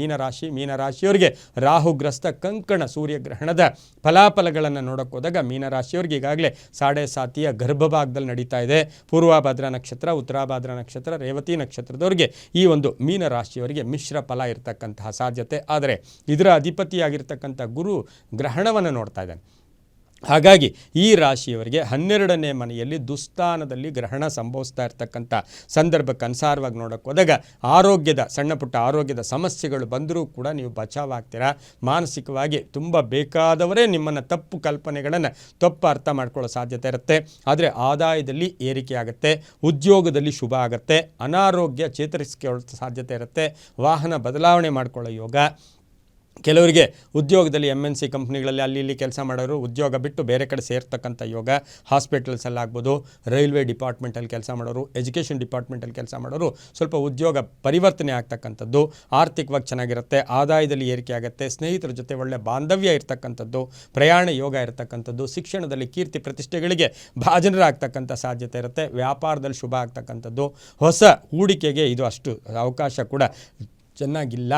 ಮೀನರಾಶಿ, ಮೀನರಾಶಿಯವರಿಗೆ ರಾಹುಗ್ರಸ್ತ ಕಂಕಣ ಸೂರ್ಯಗ್ರಹಣದ ಫಲಾಫಲಗಳನ್ನು ನೋಡೋಕೆ ಹೋದಾಗ ಮೀನರಾಶಿಯವರಿಗೆ ಈಗಾಗಲೇ ಸಾಡೆ ಸಾತಿಯ ಗರ್ಭಭಾಗದಲ್ಲಿ ನಡೀತಾ ಇದೆ. ಪೂರ್ವಭದ್ರ ನಕ್ಷತ್ರ, ಉತ್ತರಾಭದ್ರ ನಕ್ಷತ್ರ, ರೇವತಿ ನಕ್ಷತ್ರದವರಿಗೆ ಈ ಒಂದು ಮೀನರಾಶಿಯವರಿಗೆ ಮಿಶ್ರ ಫಲ ಇರತಕ್ಕಂತಹ ಸಾಧ್ಯತೆ. ಆದರೆ ಇದರ ಅಧಿಪತಿಯಾಗಿರ್ತಕ್ಕಂಥ ಗುರು ಗ್ರಹಣವನ್ನು ನೋಡ್ತಾ ಇದ್ದಾನೆ. ಹಾಗಾಗಿ ಈ ರಾಶಿಯವರಿಗೆ ಹನ್ನೆರಡನೇ ಮನೆಯಲ್ಲಿ ದುಸ್ಥಾನದಲ್ಲಿ ಗ್ರಹಣ ಸಂಭವಿಸ್ತಾ ಇರ್ತಕ್ಕಂಥ ಸಂದರ್ಭಕ್ಕೆ ಅನುಸಾರವಾಗಿ ನೋಡೋಕ್ಕೆ ಹೋದಾಗ ಆರೋಗ್ಯದ, ಸಣ್ಣ ಪುಟ್ಟ ಆರೋಗ್ಯದ ಸಮಸ್ಯೆಗಳು ಬಂದರೂ ಕೂಡ ನೀವು ಬಚಾವಾಗ್ತೀರಾ? ಮಾನಸಿಕವಾಗಿ ತುಂಬ ಬೇಕಾದವರೇ ನಿಮ್ಮನ್ನು ತಪ್ಪು ಕಲ್ಪನೆಗಳನ್ನು ತಪ್ಪು ಅರ್ಥ ಮಾಡ್ಕೊಳ್ಳೋ ಸಾಧ್ಯತೆ ಇರುತ್ತೆ. ಆದರೆ ಆದಾಯದಲ್ಲಿ ಏರಿಕೆ ಆಗುತ್ತೆ, ಉದ್ಯೋಗದಲ್ಲಿ ಶುಭ ಆಗುತ್ತೆ, ಅನಾರೋಗ್ಯ ಚೇತರಿಸಿಕೊಳ್ಳೋ ಸಾಧ್ಯತೆ ಇರುತ್ತೆ, ವಾಹನ ಬದಲಾವಣೆ ಮಾಡ್ಕೊಳ್ಳೋ ಯೋಗ ಕೆಲವರಿಗೆ ಉದ್ಯೋಗದಲ್ಲಿ ಎಂ ಎನ್ ಸಿ ಕಂಪ್ನಿಗಳಲ್ಲಿ ಅಲ್ಲಿ ಇಲ್ಲಿ ಕೆಲಸ ಮಾಡೋರು ಉದ್ಯೋಗ ಬಿಟ್ಟು ಬೇರೆ ಕಡೆ ಸೇರ್ತಕ್ಕಂಥ ಯೋಗ ಹಾಸ್ಪಿಟಲ್ಸಲ್ಲಾಗ್ಬೋದು ರೈಲ್ವೆ ಡಿಪಾರ್ಟ್ಮೆಂಟಲ್ಲಿ ಕೆಲಸ ಮಾಡೋರು ಎಜುಕೇಷನ್ ಡಿಪಾರ್ಟ್ಮೆಂಟಲ್ಲಿ ಕೆಲಸ ಮಾಡೋರು ಸ್ವಲ್ಪ ಉದ್ಯೋಗ ಪರಿವರ್ತನೆ ಆಗ್ತಕ್ಕಂಥದ್ದು, ಆರ್ಥಿಕವಾಗಿ ಚೆನ್ನಾಗಿರುತ್ತೆ, ಆದಾಯದಲ್ಲಿ ಏರಿಕೆ ಆಗುತ್ತೆ, ಸ್ನೇಹಿತರ ಜೊತೆ ಒಳ್ಳೆ ಬಾಂಧವ್ಯ ಇರತಕ್ಕಂಥದ್ದು, ಪ್ರಯಾಣ ಯೋಗ ಇರತಕ್ಕಂಥದ್ದು, ಶಿಕ್ಷಣದಲ್ಲಿ ಕೀರ್ತಿ ಪ್ರತಿಷ್ಠೆಗಳಿಗೆ ಭಾಜನರಾಗ್ತಕ್ಕಂಥ ಸಾಧ್ಯತೆ ಇರುತ್ತೆ, ವ್ಯಾಪಾರದಲ್ಲಿ ಶುಭ ಆಗ್ತಕ್ಕಂಥದ್ದು, ಹೊಸ ಹೂಡಿಕೆಗೆ ಇದು ಅಷ್ಟು ಅವಕಾಶ ಕೂಡ ಚೆನ್ನಾಗಿಲ್ಲ.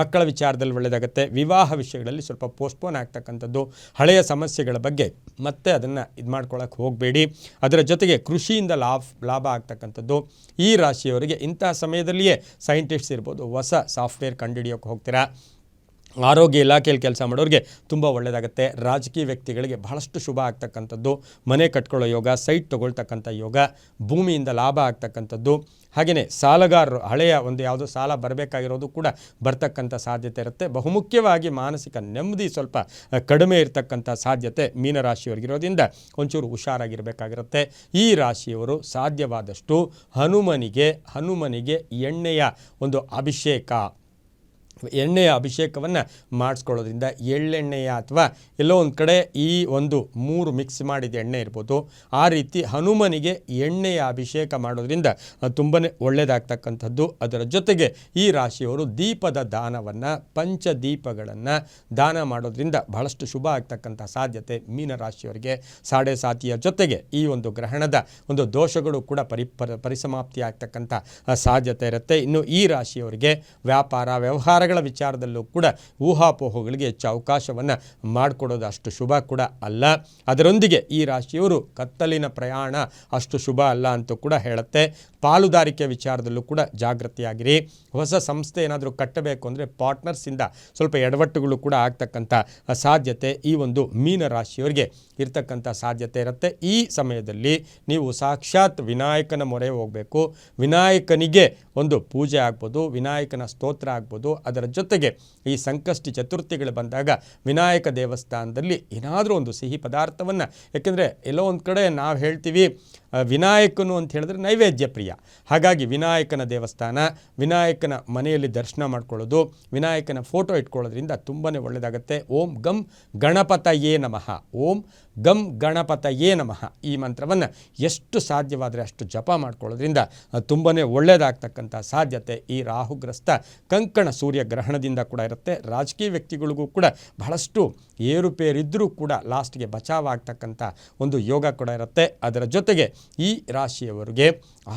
ಮಕ್ಕಳ ವಿಚಾರದಲ್ಲಿ ಒಳ್ಳೆಯದಾಗುತ್ತೆ. ವಿವಾಹ ವಿಷಯಗಳಲ್ಲಿ ಸ್ವಲ್ಪ ಪೋಸ್ಟ್ಪೋನ್ ಆಗ್ತಕ್ಕಂಥದ್ದು. ಹಳೆಯ ಸಮಸ್ಯೆಗಳ ಬಗ್ಗೆ ಮತ್ತೆ ಅದನ್ನು ಇದು ಮಾಡ್ಕೊಳ್ಳೋಕೆ ಹೋಗಬೇಡಿ. ಅದರ ಜೊತೆಗೆ ಕೃಷಿಯಿಂದ ಲಾಭ ಲಾಭ ಆಗ್ತಕ್ಕಂಥದ್ದು. ಈ ರಾಶಿಯವರಿಗೆ ಇಂತಹ ಸಮಯದಲ್ಲಿಯೇ ಸೈಂಟಿಸ್ಟ್ಸ್ ಇರ್ಬೋದು, ಹೊಸ ಸಾಫ್ಟ್ವೇರ್ ಕಂಡುಹಿಡಿಯೋಕೆ ಹೋಗ್ತೀರಾ? ಆರೋಗ್ಯ ಇಲಾಖೆಯಲ್ಲಿ ಕೆಲಸ ಮಾಡೋರಿಗೆ ತುಂಬ ಒಳ್ಳೆಯದಾಗುತ್ತೆ ರಾಜಕೀಯ ವ್ಯಕ್ತಿಗಳಿಗೆ ಬಹಳಷ್ಟು ಶುಭ ಆಗ್ತಕ್ಕಂಥದ್ದು. ಮನೆ ಕಟ್ಕೊಳ್ಳೋ ಯೋಗ, ಸೈಟ್ ತೊಗೊಳ್ತಕ್ಕಂಥ ಯೋಗ, ಭೂಮಿಯಿಂದ ಲಾಭ ಆಗ್ತಕ್ಕಂಥದ್ದು. ಹಾಗೆಯೇ ಸಾಲಗಾರರು, ಹಳೆಯ ಒಂದು ಯಾವುದೋ ಸಾಲ ಬರಬೇಕಾಗಿರೋದು ಕೂಡ ಬರ್ತಕ್ಕಂಥ ಸಾಧ್ಯತೆ ಇರುತ್ತೆ. ಬಹುಮುಖ್ಯವಾಗಿ ಮಾನಸಿಕ ನೆಮ್ಮದಿ ಸ್ವಲ್ಪ ಕಡಿಮೆ ಇರತಕ್ಕಂಥ ಸಾಧ್ಯತೆ ಮೀನರಾಶಿಯವರಿಗಿರೋದ್ರಿಂದ ಒಂಚೂರು ಹುಷಾರಾಗಿರಬೇಕಾಗಿರುತ್ತೆ. ಈ ರಾಶಿಯವರು ಸಾಧ್ಯವಾದಷ್ಟು ಹನುಮನಿಗೆ ಹನುಮನಿಗೆ ಎಣ್ಣೆಯ ಒಂದು ಅಭಿಷೇಕ. ಎಣ್ಣೆಯ ಅಭಿಷೇಕವನ್ನು ಮಾಡಿಸ್ಕೊಳ್ಳೋದ್ರಿಂದ ಎಳ್ಳೆಣ್ಣೆಯ ಅಥವಾ ಎಲ್ಲೋ ಒಂದು ಕಡೆ ಈ ಒಂದು ಮೂರು ಮಿಕ್ಸ್ ಮಾಡಿದ ಎಣ್ಣೆ ಇರ್ಬೋದು. ಆ ರೀತಿ ಹನುಮನಿಗೆ ಎಣ್ಣೆಯ ಅಭಿಷೇಕ ಮಾಡೋದ್ರಿಂದ ತುಂಬಾ ಒಳ್ಳೆಯದಾಗ್ತಕ್ಕಂಥದ್ದು ಅದರ ಜೊತೆಗೆ ಈ ರಾಶಿಯವರು ದೀಪದ ದಾನವನ್ನು, ಪಂಚದೀಪಗಳನ್ನು ದಾನ ಮಾಡೋದ್ರಿಂದ ಬಹಳಷ್ಟು ಶುಭ ಆಗ್ತಕ್ಕಂಥ ಸಾಧ್ಯತೆ ಮೀನರಾಶಿಯವರಿಗೆ ಸಾಡೆ ಸಾತಿಯ ಜೊತೆಗೆ ಈ ಒಂದು ಗ್ರಹಣದ ಒಂದು ದೋಷಗಳು ಕೂಡ ಪರಿ ಪರ ಪರಿಸಮಾಪ್ತಿ ಆಗ್ತಕ್ಕಂಥ ಸಾಧ್ಯತೆ ಇರುತ್ತೆ. ಇನ್ನು ಈ ರಾಶಿಯವರಿಗೆ ವ್ಯಾಪಾರ ವ್ಯವಹಾರಗಳ ವಿಚಾರದಲ್ಲೂ ಕೂಡ ಊಹಾಪೋಹಗಳಿಗೆ ಹೆಚ್ಚು ಅವಕಾಶವನ್ನು ಮಾಡಿಕೊಡೋದು ಅಷ್ಟು ಶುಭ ಕೂಡ ಅಲ್ಲ. ಅದರೊಂದಿಗೆ ಈ ರಾಶಿಯವರು ಕತ್ತಲಿನ ಪ್ರಯಾಣ ಅಷ್ಟು ಶುಭ ಅಲ್ಲ ಅಂತ ಕೂಡ ಹೇಳುತ್ತೆ. ಪಾಲುದಾರಿಕೆ ವಿಚಾರದಲ್ಲೂ ಕೂಡ ಜಾಗೃತಿಯಾಗಿರಿ ಹೊಸ ಸಂಸ್ಥೆ ಏನಾದರೂ ಕಟ್ಟಬೇಕು ಅಂದರೆ ಪಾರ್ಟ್ನರ್ಸಿಂದ ಸ್ವಲ್ಪ ಎಡವಟ್ಟುಗಳು ಕೂಡ ಆಗ್ತಕ್ಕಂಥ ಸಾಧ್ಯತೆ ಈ ಒಂದು ಮೀನ ರಾಶಿಯವರಿಗೆ ಇರ್ತಕ್ಕಂಥ ಸಾಧ್ಯತೆ ಇರುತ್ತೆ. ಈ ಸಮಯದಲ್ಲಿ ನೀವು ಸಾಕ್ಷಾತ್ ವಿನಾಯಕನ ಮೊರೆ ಹೋಗಬೇಕು. ವಿನಾಯಕನಿಗೆ ಒಂದು ಪೂಜೆ ಆಗ್ಬೋದು, ವಿನಾಯಕನ ಸ್ತೋತ್ರ ಆಗ್ಬೋದು ಅದರ ಜೊತೆಗೆ ಈ ಸಂಕಷ್ಟಿ ಚತುರ್ಥಿಗಳು ಬಂದಾಗ ವಿನಾಯಕ ದೇವಸ್ಥಾನದಲ್ಲಿ ಏನಾದರೂ ಒಂದು ಸಿಹಿ ಪದಾರ್ಥವನ್ನು, ಯಾಕೆಂದರೆ ಎಲ್ಲೋ ಒಂದು ಕಡೆ ನಾವು ಹೇಳ್ತೀವಿ ವಿನಾಯಕನು ಅಂತ ಹೇಳಿದ್ರೆ ನೈವೇದ್ಯ ಪ್ರಿಯ. ಹಾಗಾಗಿ ವಿನಾಯಕನ ದೇವಸ್ಥಾನ, ವಿನಾಯಕನ ಮನೆಯಲ್ಲಿ ದರ್ಶನ ಮಾಡ್ಕೊಳ್ಳೋದು, ವಿನಾಯಕನ ಫೋಟೋ ಇಟ್ಕೊಳ್ಳೋದ್ರಿಂದ ತುಂಬಾ ಒಳ್ಳೆಯದಾಗುತ್ತೆ ಓಂ ಗಂ ಗಣಪತಯೇ ನಮಃ. ಓಂ ಗಂ ಗಣಪತಯೇ ನಮಃ. ಈ ಮಂತ್ರವನ್ನು ಎಷ್ಟು ಸಾಧ್ಯವಾದರೆ ಅಷ್ಟು ಜಪ ಮಾಡ್ಕೊಳ್ಳೋದ್ರಿಂದ ತುಂಬಾ ಒಳ್ಳೆಯದಾಗ್ತಕ್ಕಂಥ ಸಾಧ್ಯತೆ ಈ ರಾಹುಗ್ರಸ್ತ ಕಂಕಣ ಸೂರ್ಯ ಗ್ರಹಣದಿಂದ ಕೂಡ ಇರುತ್ತೆ. ರಾಜಕೀಯ ವ್ಯಕ್ತಿಗಳಿಗೂ ಕೂಡ ಬಹಳಷ್ಟು ಏರುಪೇರಿದ್ದರೂ ಕೂಡ ಲಾಸ್ಟ್ಗೆ ಬಚಾವಾಗ್ತಕ್ಕಂಥ ಒಂದು ಯೋಗ ಕೂಡ ಇರುತ್ತೆ. ಅದರ ಜೊತೆಗೆ ಈ ರಾಶಿಯವರಿಗೆ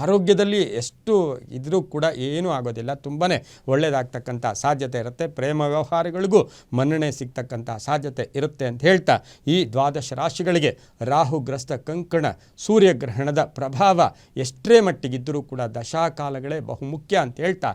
ಆರೋಗ್ಯದಲ್ಲಿ ಎಷ್ಟು ಇದ್ರೂ ಕೂಡ ಏನೂ ಆಗೋದಿಲ್ಲ. ತುಂಬಾ ಒಳ್ಳೆಯದಾಗ್ತಕ್ಕಂಥ ಸಾಧ್ಯತೆ ಇರುತ್ತೆ. ಪ್ರೇಮ ವ್ಯವಹಾರಗಳಿಗೂ ಮನ್ನಣೆ ಸಿಗ್ತಕ್ಕಂಥ ಸಾಧ್ಯತೆ ಇರುತ್ತೆ ಅಂತ ಹೇಳ್ತಾ ಈ ದ್ವಾದಶ ರಾಶಿಗಳಿಗೆ ರಾಹುಗ್ರಸ್ತ ಕಂಕಣ ಸೂರ್ಯಗ್ರಹಣದ ಪ್ರಭಾವ ಎಷ್ಟೇ ಮಟ್ಟಿಗಿದ್ದರೂ ಕೂಡ ದಶಾಕಾಲಗಳೇ ಬಹುಮುಖ್ಯ ಅಂತ ಹೇಳ್ತಾ.